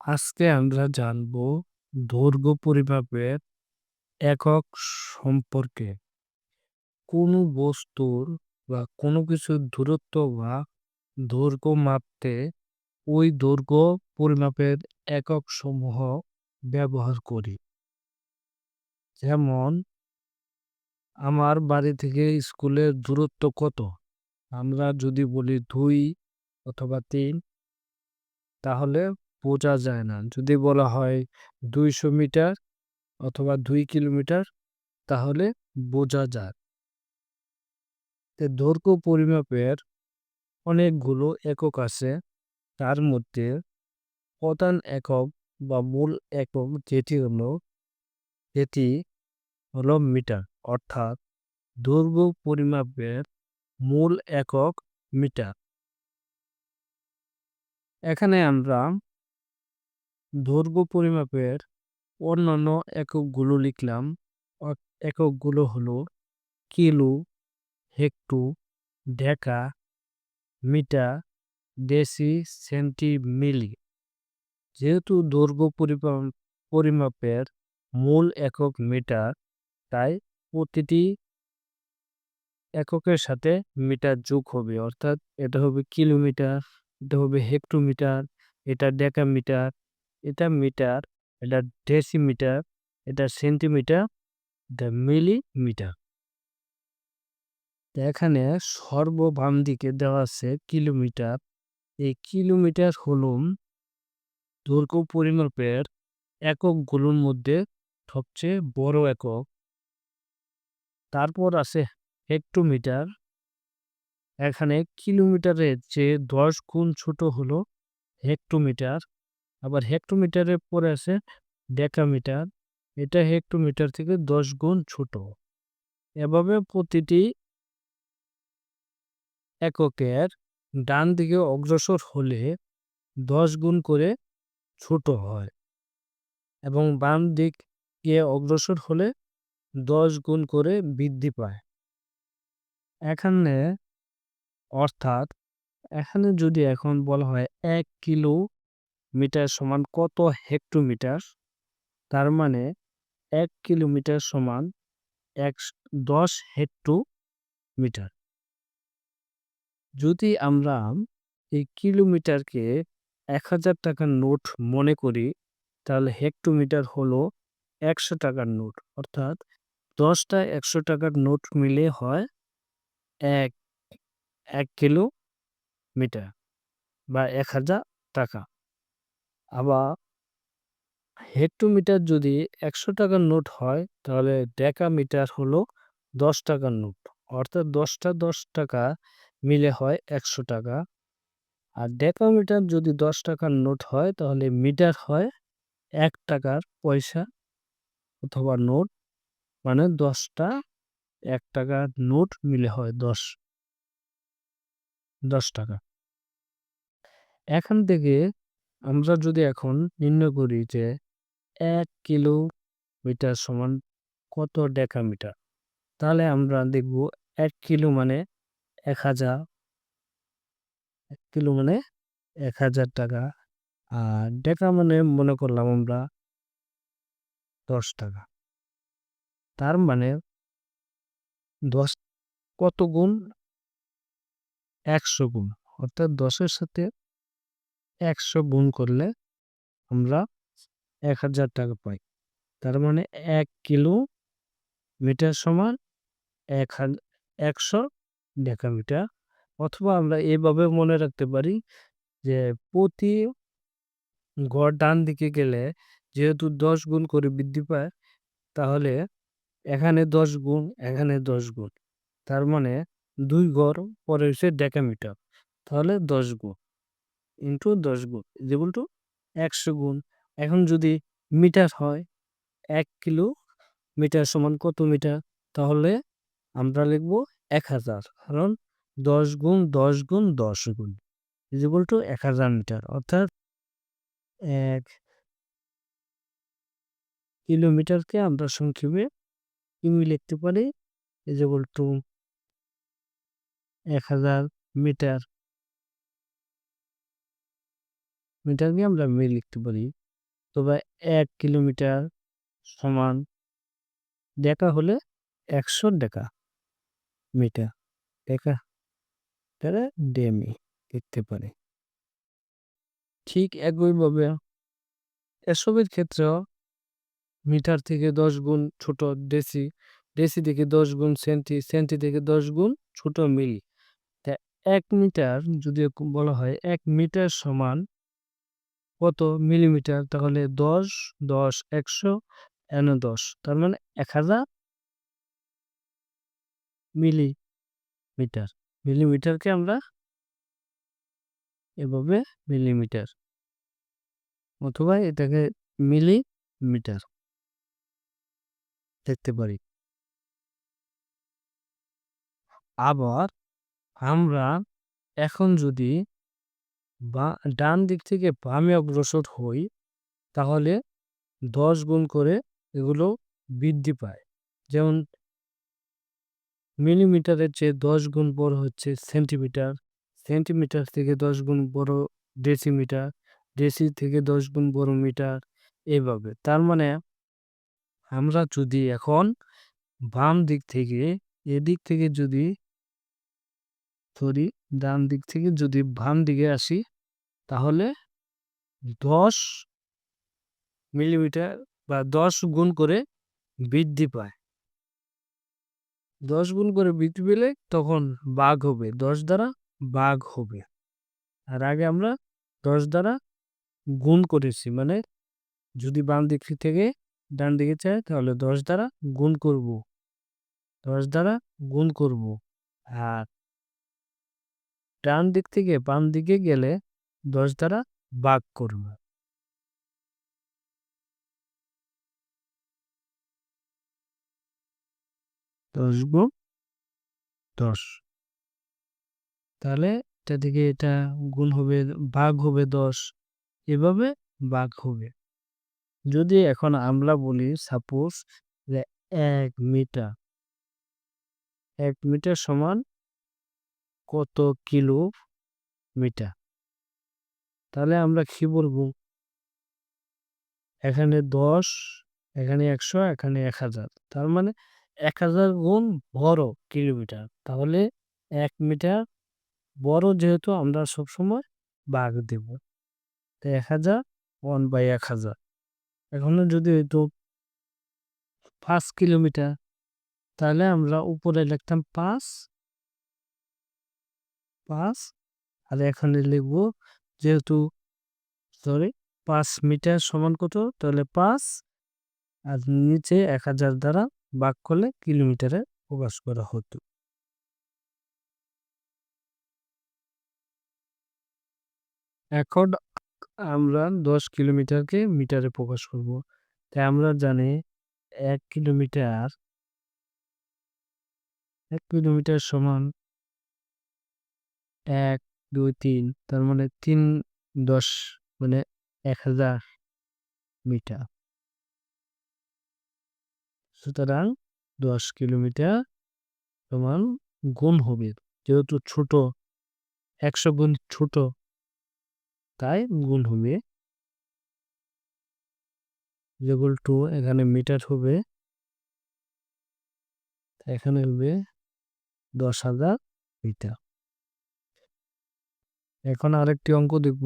আজকে আমরা জানব দৈর্ঘ্য পরিমাপের একক সম্পর্কে। কোনো বস্তুর বা কোনো কিছুর দূরত্ব বা দৈর্ঘ্য মাপতে ওই দৈর্ঘ্য পরিমাপের একক সমূহ ব্যবহার করি। যেমন, আমার বাড়ি থেকে স্কুলের দূরত্ব কত? আমরা যদি বলি দুই অথবা তিন, তাহলে বোঝা যায় না। যদি বলা হয় দুইশো মিটার অথবা দুই কিলোমিটার, তাহলে বোঝা যায়। দৈর্ঘ্য পরিমাপের অনেকগুলো একক আছে। তার মধ্যে প্রধান একক বা মূল একক যেটি হলো এটি হলো মিটার, অর্থাৎ দৈর্ঘ্য পরিমাপের মূল একক মিটার। এখানে আমরা দৈর্ঘ্য পরিমাপের অন্যান্য এককগুলো লিখলাম। এককগুলো হলো kilo, hecto, deca, metre, deci centi milli যেহেতু দৈর্ঘ্য পরিমাপের মূল একক মিটার, তাই প্রতিটি এককের সাথে মিটার যোগ হবে। অর্থাৎ এটা হবে কিলোমিটার, এটা হবে হেক্টোমিটার, এটা ডেকামিটার এটা মিটার, এটা ডেসিমিটার, এটা সেন্টিমিটার, এটা মিলিমিটার। এখানে সর্ববাম দিকে দেওয়া আছে কিলোমিটার। এই কিলোমিটার হল দৈর্ঘ্য পরিমাপের এককগুলোর মধ্যে সবচেয়ে বড় একক। তারপর আছে হেক্টোমিটার। এখানে কিলোমিটারের চেয়ে দশ গুণ ছোট হলো হেক্টোমিটার। আবার হেক্টোমিটারের পরে আছে ডেকামিটার এটা হেক্টোমিটার থেকে দশ গুণ ছোট। এভাবে প্রতিটি এককের ডান দিকে অগ্রসর হলে দশ গুণ করে ছোট হয় এবং বাম দিকে অগ্রসর হলে দশ গুণ করে বৃদ্ধি পায়। এখানে, অর্থাৎ, এখানে যদি এখন বলা হয় এক কিলো মিটার সমান কত হেক্টোমিটার তার মানে এক কিলোমিটার সমান এক দশ হেক্টো মিটার যদি আমরা এই কিলোমিটারকে এক হাজার টাকার নোট মনে করি, তাহলে হেক্টোমিটার হলো একশো টাকার নোট। অর্থাৎ দশটা একশো টাকার নোট মিলে হয় এক এক কিলো মিটার বা এক হাজার টাকা। আবার হেক্টোমিটার যদি একশো টাকার নোট হয়, তাহলে ডেকা মিটার হলো দশ টাকার নোট। অর্থাৎ দশটা দশ টাকা মিলে হয় একশো টাকা। আর ডেকামিটার যদি দশ টাকার নোট হয়, তাহলে মিটার হয় এক টাকার পয়সা অথবা নোট মানে দশটা এক টাকার নোট মিলে হয় দশ দশ টাকা। এখান থেকে আমরা যদি এখন নির্ণয় করি যে এক কিলোমিটার সমান কত ডেকামিটার, তাহলে আমরা দেখব এক কিলো মানে এক হাজার, এক কিলো মানে এক হাজার টাকা। আর ডেকা মানে মনে করলাম আমরা দশ টাকা। তার মানে দশ কত গুণ? একশো গুণ। অর্থাৎ দশের সাথে একশো গুণ করলে আমরা এক হাজার টাকা পাই। তার মানে এক কিলো মিটার সমান এক হাজার একশো ডেকামিটার। অথবা আমরা এভাবে মনে রাখতে পারি যে প্রতি গড় ডান দিকে গেলে যেহেতু দশ গুণ করে বৃদ্ধি পায়, তাহলে এখানে দশ গুণ, এখানে দশ গুণ। তার মানে দুই গড় পরে হচ্ছে ডেকামিটার। তাহলে দশ গুণ। ইন্টু দশ গুণ যেগুল টু একশো গুণ। এখন যদি মিটার হয়, এক কিলো মিটার সমান কত মিটার? তাহলে আমরা লিখব এক হাজার, কারণ দশ গুণ দশ গুণ দশ গুণ ইজিবল টু এক হাজার মিটার। অর্থাৎ এক কিলোমিটারকে আমরা সংক্ষেপে কিমি লিখতে পারি? ইজিবল টু এক হাজার মিটার। মিটারকে আমরা মি লিখতে পারি। তবে এক কিলোমিটার সমান ডেকা হলে একশো ডেকা মিটার। ডেকা তারা ডেমি লিখতে পারে। ঠিক একইভাবে এসবের ক্ষেত্রেও মিটার থেকে দশ গুণ ছোট ডেসি ডেসি থেকে দশ গুণ সেন্টি সেন্টি থেকে দশ গুণ ছোট মিলি। তা এক মিটার যদি বলা হয়, এক মিটার সমান কত মিলিমিটার? তাহলে দশ দশ, একশো, এন দশ। তার মানে এক হাজার মিলিমিটার। মিলিমিটারকে আমরা এভাবে মিলিমিটার অথবা এটাকে মিলিমিটার দেখতে পারি। আবার আমরা এখন যদি বা ডান দিক থেকে বামে অগ্রসর হই, তাহলে দশ গুণ করে এগুলো বৃদ্ধি পায়। যেমন মিলিমিটারের চেয়ে দশ গুণ বড় হচ্ছে সেন্টিমিটার। সেন্টিমিটার থেকে দশ গুণ বড় ডেসিমিটার। ডেসি থেকে দশ গুণ বড় মিটার। এভাবে। তার মানে আমরা যদি এখন বাম দিক থেকে, এদিক থেকে যদি সরি ডান দিক থেকে যদি বাম দিকে আসি তাহলে দশ মিলিমিটার বা দশ গুণ করে বৃদ্ধি পায়। দশ গুণ করে বৃদ্ধি পেলে তখন বাঘ হবে, দশ দ্বারা বাঘ হবে। আর আগে আমরা দশ দ্বারা গুণ করেছি মানে যদি বাম দিক থেকে ডান দিকে চাই তাহলে দশ দ্বারা গুণ করব। দশ দ্বারা গুণ করব। আর ডান দিক থেকে বাম দিকে গেলে দশ দ্বারা বাঘ করব। দশ গুণ দশ। তাহলে এটা থেকে এটা গুণ হবে, ভাগ হবে দশ। এভাবে ভাগ হবে। যদি এখন আমরা বলি সাপোজ যে এক মিটার এক মিটার সমান কত কিলো মিটার? তাহলে আমরা কি বলব? এখানে দশ, এখানে একশো, এখানে এক হাজার। তার মানে এক হাজার গুণ বড় কিলোমিটার। তাহলে এক মিটার বড় যেহেতু আমরা সবসময় বাঘ দেব। তো এক হাজার ওয়ান বাই এক হাজার। এখন যদি হইতো পাঁচ কিলোমিটার, তাহলে আমরা উপরে লিখতাম পাঁচ পাঁচ, আর এখানে লিখব যেহেতু সরি পাঁচ মিটার সমান কত? তাহলে পাঁচ, আর নিচে এক হাজার দ্বারা বাক করলে কিলোমিটারে প্রকাশ করা হতো। এখন আমরা দশ কিলোমিটারকে মিটারে প্রকাশ করব। তাই আমরা জানি এক কিলোমিটার এক কিলোমিটার সমান এক দুই তিন তার মানে তিন দশ মানে এক হাজার মিটার। সুতরাং দশ কিলোমিটার তোমার গুণ হবে, যেহেতু ছোট, একশো গুণ ছোট, তাই গুণ হবে। যেগুলো টু, এখানে মিটার হবে, এখানে হবে দশ হাজার মিটার। এখন আরেকটি অঙ্ক দেখব।